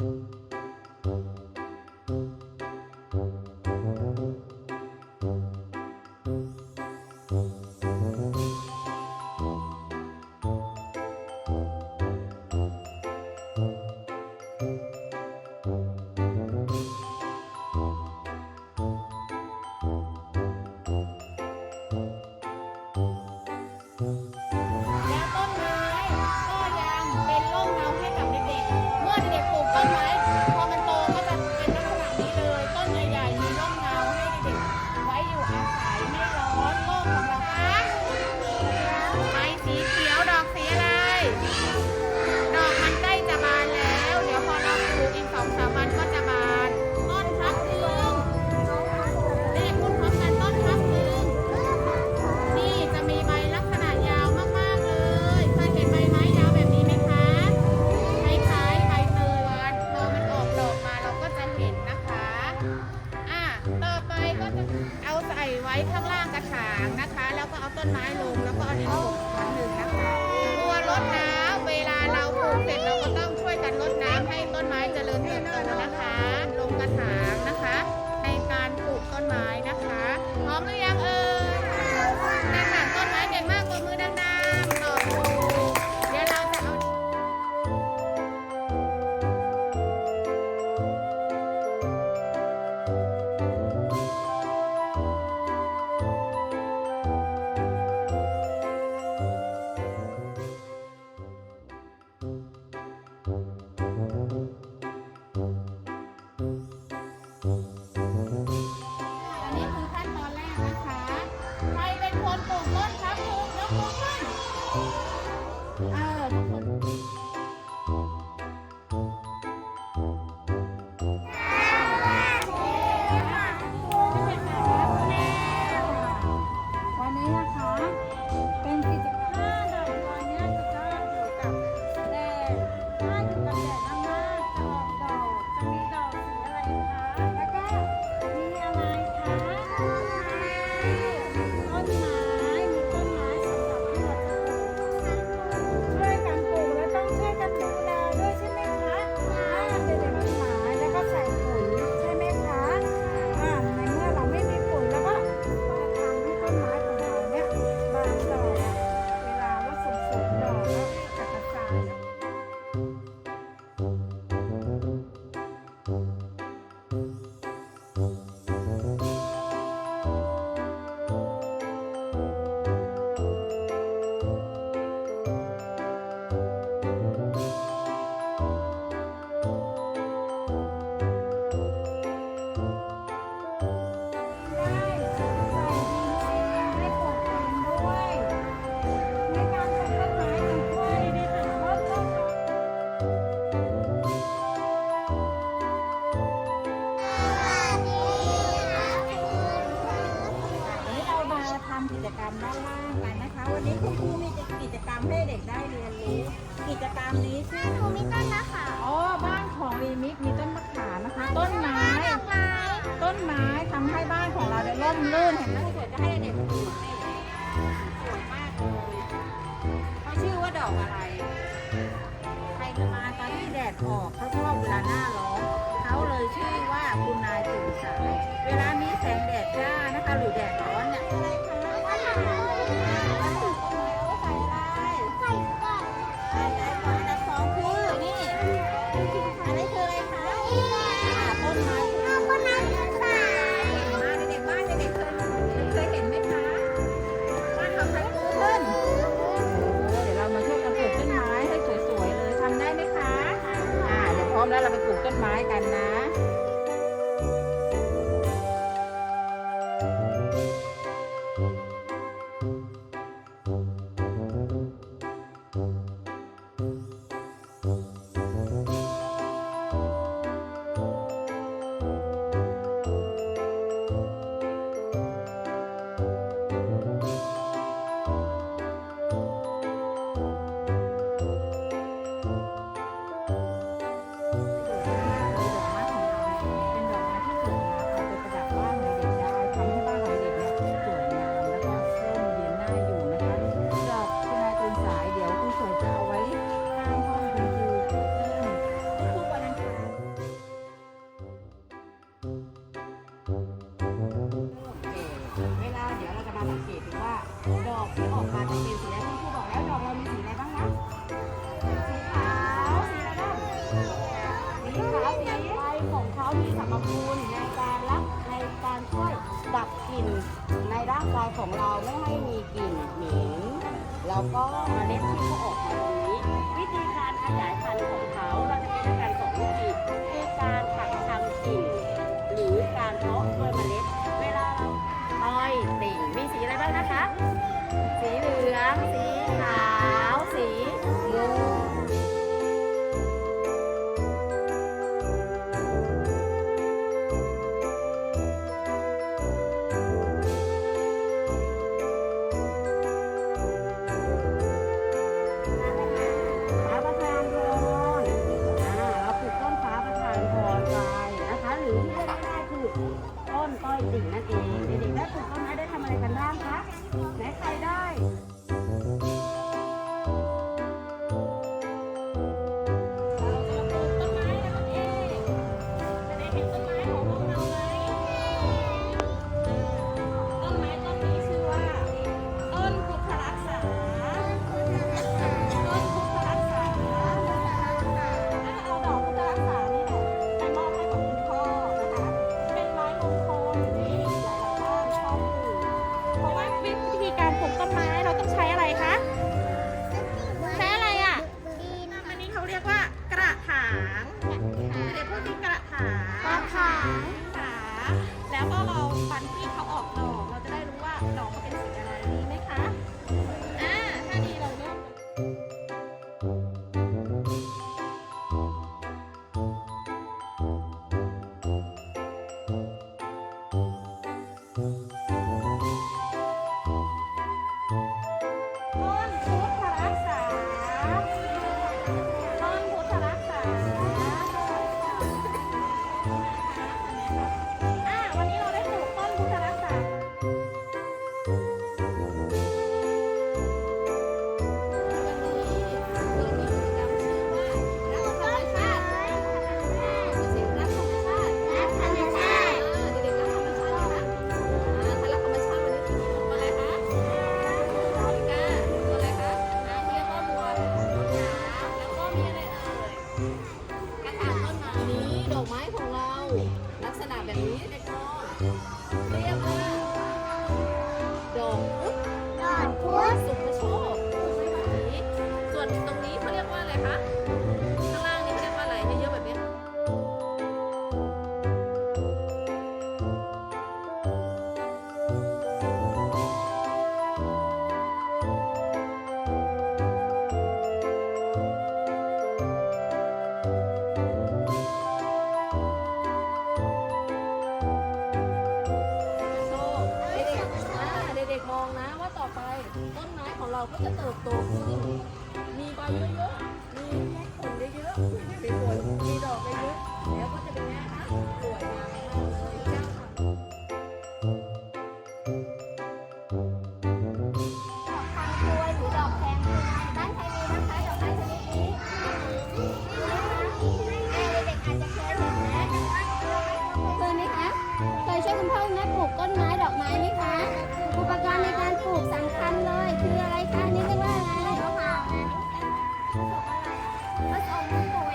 you. วันนี้คุณครูมีกิจกรรมให้เด็กได้เรียนรู้ กิจกรรมนี้ชื่อหนูมีต้นมะขามอ๋อบ้านของรีมิกมีต้นมะขามนะคะ ต้นไม้ต้นไม้ทำให้บ้านของเราได้ร่มรื่นเห็นไหมสวยจะให้เด็กปลูกให้เด็กสวยมากเลยเขาชื่อว่าดอกอะไรใครจมาตอนที่แดดออกเขาชอบเวลาหน้าร้อนเขาเลยชื่อว่าคุณนายตื่นสายเวลามีแสงแดดจ้านะคะ หรือแดดร้อนเนี่ย เพราะว่า บำรุงในการรับในการช่วยดับกลิ่นในร่างกายของเราไม่ให้มีกลิ่นเหม็นแล้วก็มาเล็ดที่เขาออกมานี้ วิธีการขยายพันธุ์ของ แล้วก็เราฟันที่เขาออกดอก เราจะได้รู้ว่าดอกเขาเป็น ลักษณะแบบนี้เด็กน้อยเรียกว่าดอกพุธดอกพุธสุขโชคส่วนตรงนี้เขาเรียกว่าอะไรคะ ต้นไม้ของเราก็จะเติบโตขึ้น มีใบเยอะๆ มีผลเยอะๆมีผลมีดอกเยอะๆแล้วก็จะเป็นแง่ันเลย คืออะไรคะนี่เรียกว่าอะไรผสมอะไรผสมผง